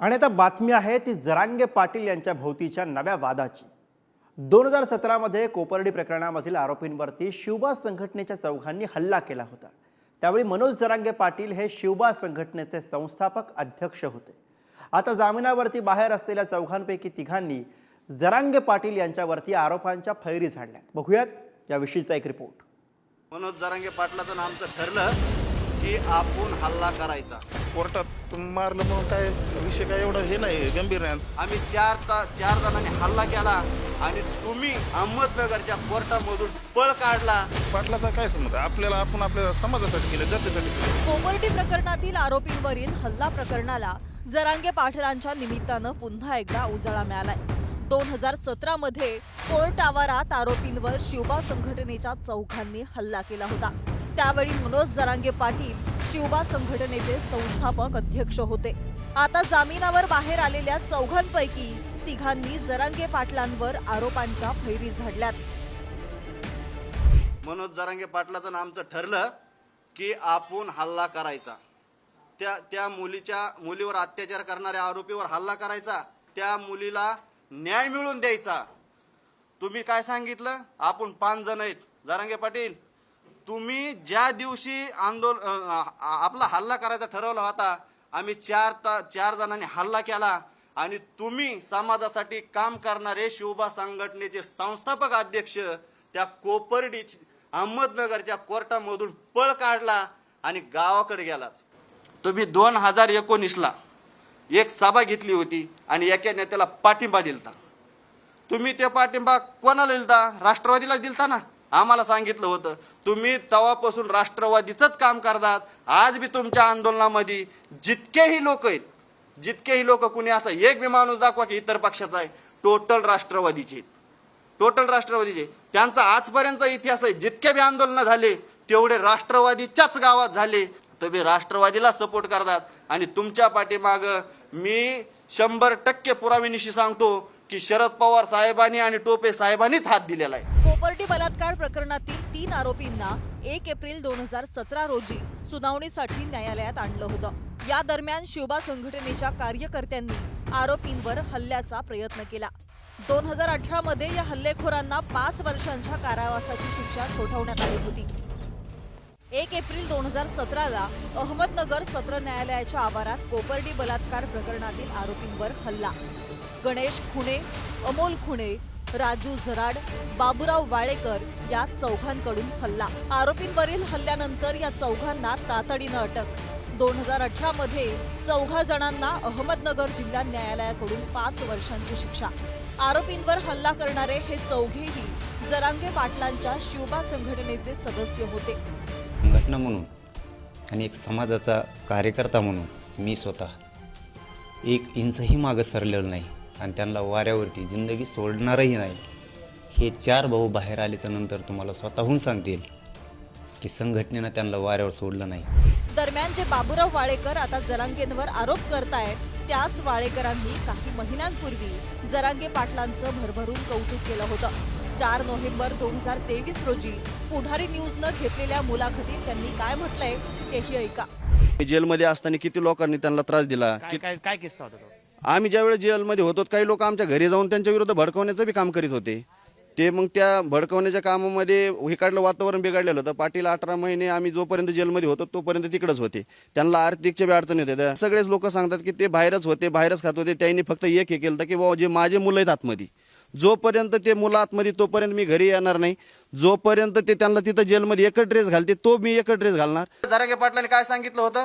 आणि आता बातमी आहे ती जरांगे पाटील यांच्या भोवतीच्या नव्या वादाची. दोन हजार सतरामध्ये कोपर्डी प्रकरणामधील आरोपींवरती शिवबा संघटनेच्या चौघांनी हल्ला केला होता. त्यावेळी मनोज जरांगे पाटील हे शिवबा संघटनेचे संस्थापक अध्यक्ष होते. आता जामिनावरती बाहेर असलेल्या चौघांपैकी तिघांनी जरांगे पाटील यांच्यावरती आरोपांच्या फैरी झाडल्यात. बघूयात याविषयीचा एक रिपोर्ट मनोज जरांगे पाटलाचं आमचं ठरलं. की आपण हल्ला करायचा. कोर्टात मारलं म्हणून काय विषय काय एवढा हे नाही गंभीर नाही? आम्ही चार ता चार जणांनी हल्ला केला आणि तुम्ही अहमदनगरच्या कोर्टामधून पळ काढला. पाटलाचा काय आहे? आपल्याला आपण आपल्या समाजासाठी केलं जातीसाठी केलं? प्रकरणातील आरोपींवरील हल्ला प्रकरणाला जरांगे पाटलांच्या निमित्तानं पुन्हा एकदा उजाळा मिळालाय. दोन हजार सतरा मध्ये कोर्ट आवारात आरोपींवर शिवबा संघटनेच्या चौघांनी हल्ला केला होता. त्यावेळी मनोज जरांगे पाटील शिवबा संघटनेचे संस्थापक अध्यक्ष होते. आता जामिनावर बाहेर आलेल्या चौघांपैकी तिघांनी जरांगे पाटलांवर आरोपांच्या फैरी झाडल्यात. मनोज जरांगे पाटलाचं नामचं ठरलं की आपण हल्ला करायचा त्या त्या मुलीच्या मुलीवर अत्याचार करणाऱ्या आरोपीवर हल्ला करायचा त्या मुलीला न्याय मिळवून द्यायचा. तुम्ही काय सांगितलं? आपण पाच जण आहेत. जरांगे पाटील तुम्ही ज्या दिवशी आंदोलन आपला हल्ला करायचा ठरवला होता आम्ही चार ता चार जणांनी हल्ला केला आणि तुम्ही समाजासाठी काम करणारे शिवबा संघटनेचे संस्थापक अध्यक्ष त्या कोपर्डी अहमदनगरच्या कोर्टामधून पळ काढला आणि गावाकडे गेलात तुम्ही दोन हजार एकोणीसला एक सभा घेतली होती आणि एका नेत्याला पाठिंबा दिलता. तुम्ही ते पाठिंबा कोणाला दिलता? राष्ट्रवादीला दिलता ना? आम्हाला सांगितलं होतं तुम्ही तवापासून राष्ट्रवादीचंच काम करतात आज बी तुमच्या आंदोलनामध्ये जितकेही लोक आहेत जितकेही लोक कुणी असं एक बी माणूस दाखवा की इतर पक्षाचा आहे टोटल राष्ट्रवादीचे टोटल राष्ट्रवादीचे त्यांचा आजपर्यंतचा इतिहास आहे जितके बी आंदोलनं झाले तेवढे राष्ट्रवादीच्याच गावात झाले. तुम्ही राष्ट्रवादीला सपोर्ट करतात. आणि तुमच्या पाठीमाग मी शंभर टक्के पुराव्यानिशी सांगतो की शरद पवार साहेबांनी आणि टोपे साहेबांनीच हात दिलेला आहे. बलात्कार प्रकरणातील तीन आरोपींना एक एप्रिल दोन हजार सतरा रोजी सुनावणीसाठी न्यायालयात आणलं होतं. या दरम्यान शिवबा संघटनेच्या कार्यकर्त्यांनी आरोपींवर हल्ल्याचा प्रयत्न केला. दोन हजार अठरा मध्ये या हल्लेखोरांना पाच वर्षांच्या कारावासाची शिक्षा ठोठावण्यात आली होती. एक एप्रिल दोन हजार सतराला अहमदनगर सत्र न्यायालयाच्या आवारात कोपर्डी बलात्कार प्रकरणातील आरोपींवर हल्ला. गणेश खुणे अमोल खुणे राजू जराड बाबूराव वाळेकर या चौघांकडून हल्ला. आरोपींवरील हल्ल्यानंतर या चौघांना तातडीनं अटक. दोन हजार अठरा मध्ये चौघा जणांना अहमदनगर जिल्हा न्यायालयाकडून पाच वर्षांची शिक्षा. आरोपींवर हल्ला करणारे हे चौघेही जरांगे पाटलांच्या शिवबा संघटनेचे सदस्य होते. संघटना म्हणून आणि एक समाजाचा कार्यकर्ता म्हणून मी स्वतः एक इंचही मागं सरलेलो नाही. आणि त्यांना वाऱ्यावरती जिंदगी सोडणारही नाही. हे चार भाऊ बाहेर आल्याच्यानंतर तुम्हाला स्वतःहून सांगतील की संघटनेनं त्यांना वाऱ्यावर सोडलं नाही. दरम्यान जे बाबूराव वाळेकर आता जरांगेंवर आरोप करतायत त्याच वाळेकरांनी काही महिन्यांपूर्वी जरांगे पाटलांचं भरभरून कौतुक केलं होतं. चार नोव्हेंबर दोन हजार तेवीस रोजी पुढारी न्यूजनं घेतलेल्या मुलाखतीत त्यांनी काय म्हटलंय तेही ऐका. जेलमध्ये असताना किती लोकांनी त्यांना त्रास दिला? काय काय काय किस्सा होता तो? आम्ही ज्यावेळेस जेलमध्ये होतो काही लोक आमच्या घरी जाऊन त्यांच्या विरुद्ध भडकवण्याचं बी काम करीत होते. ते मग त्या भडकवण्याच्या कामामध्ये इकडलं वातावरण बिघडलेलं. होतं पाटील अठरा महिने आम्ही जोपर्यंत जेलमध्ये होतो तोपर्यंत तिकडंच होते. त्यांना आर्थिकच्या बी अडचणी होत्या सगळेच लोक सांगतात की ते बाहेरच होते बाहेरच खात होते. त्यांनी फक्त एक हे केलं होतं की बाबा जे माझे मुलं आहेत आतमध्ये जोपर्यंत ते मुलं आतमध्ये तोपर्यंत मी घरी येणार नाही. जोपर्यंत ते त्यांना तिथं जेलमध्ये एकच ड्रेस घालते तो मी एकच ड्रेस घालणार. जरागे पाटलांनी काय सांगितलं होतं?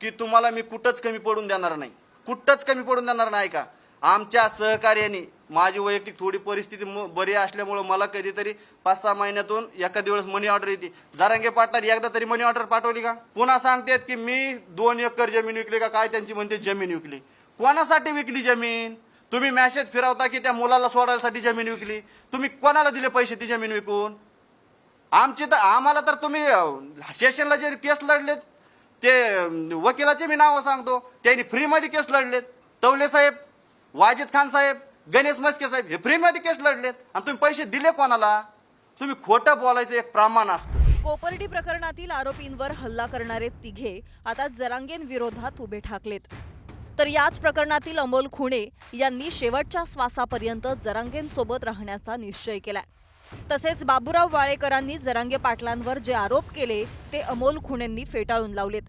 की तुम्हाला मी कुठंच कमी पडून देणार नाही. कुठंच कमी पडून जाणार नाही का? आमच्या सहकार्याने माझी वैयक्तिक थोडी परिस्थिती म- बरी असल्यामुळं मला कधीतरी पाच सहा महिन्यातून एखादी वेळेस मनी ऑर्डर येते. जारांगे पाटलांनी एकदा तरी मनी ऑर्डर पाठवली का? पुन्हा सांगतेत की मी दोन एकर जमीन विकली का? काय त्यांची म्हणते जमीन विकली. कोणासाठी विकली जमीन? तुम्ही मॅसेज फिरवता की त्या मुलाला सोडायसाठी जमीन विकली. तुम्ही कोणाला दिले पैसे ती जमीन विकून? आमची तर आम्हाला तर तुम्ही सेशनला जे केस लढलेत ते वकिलाचे मी नावं सांगतो. त्यांनी फ्रीमध्ये केस लढलेत. तवले साहेब वाजिद खान साहेब गणेश मस्के साहेब हे फ्रीमध्ये केस लढलेत. आणि तुम्ही पैसे दिले कोणाला? तुम्ही खोटं बोलायचं एक प्रमाण असतं. कोपर्डी प्रकरणातील आरोपींवर हल्ला करणारे तिघे आता जरांगेंविरोधात उभे ठाकलेत. तर याच प्रकरणातील अमोल खुणे यांनी शेवटच्या श्वासापर्यंत जरांगेंसोबत राहण्याचा निश्चय केलाय. तसेच बाबूराव वाळेकरांनी जरांगे पाटलांवर जे आरोप केले ते अमोल खुणेंनी फेटाळून लावलेत.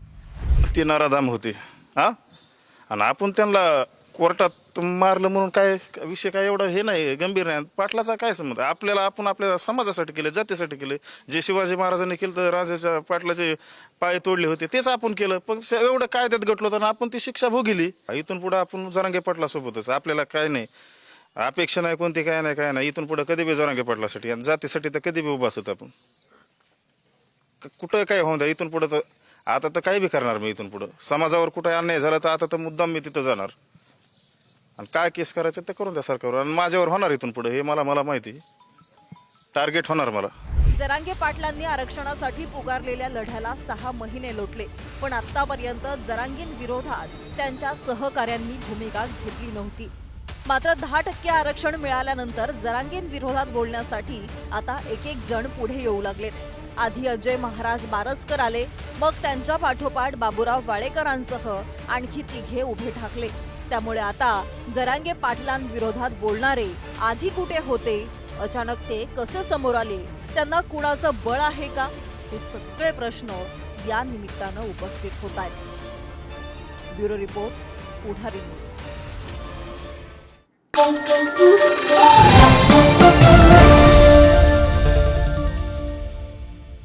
ती नराधाम होती. हा? आणि आपण त्यांना कोर्टात मारलं म्हणून काय विषय काय एवढा हे नाही गंभीर नाही. पाटलाचा काय संबंध? आपल्याला आपण आपल्या समाजासाठी केलं जातीसाठी केलं. जे शिवाजी महाराजांनी केलं तर राजाच्या पाटलाचे पाय तोडले होते तेच आपण केलं. पण एवढं कायद्यात घटलो तर आपण ती शिक्षा भोगिली. इथून पुढे आपण जरांगे पाटला सोबतच आपल्याला काय नाही. अपेक्षा नाही कोणती काय नाही काय नाही. इथून पुढे कधी बी जरांगे पाटलासाठी आणि जातीसाठी तर कधी बी उभा असत आपण. क- कुठं काय होऊन द्या इथून पुढं तर आता तर काही बी करणार मी इथून पुढं? समाजावर कुठं अन्याय झाला तर आता तर मुद्दाम मी तिथं जाणार. आणि काय केस करायचं ते करून द्या सरकारवर. आणि माझ्यावर होणार इथून पुढे हे मला मला माहिती टार्गेट होणार मला. जरांगे पाटलांनी आरक्षणासाठी पुकारलेल्या लढ्याला सहा महिने लोटले. पण आतापर्यंत जरांगीन विरोधात त्यांच्या सहकाऱ्यांनी भूमिका घेतली नव्हती. मात्र दहा टक्के आरक्षण मिळाल्यानंतर जरांगीन विरोधात बोलण्यासाठी आता एक एक जण पुढे येऊ लागलेत आधी अजय महाराज बारसकर आले मग त्यांच्या पाठोपाठ बाबूराव वाळेकरांसह आणखी तिघे उभे ठाकले. त्यामुळे आता जरांगे पाटलांविरोधात बोलणारे आधी कुठे होते अचानक ते कसे समोर आले त्यांना कुणाचं बळ आहे का हे सगळे प्रश्न या निमित्तानं उपस्थित होत आहेत. ब्युरो रिपोर्ट पुढारी Música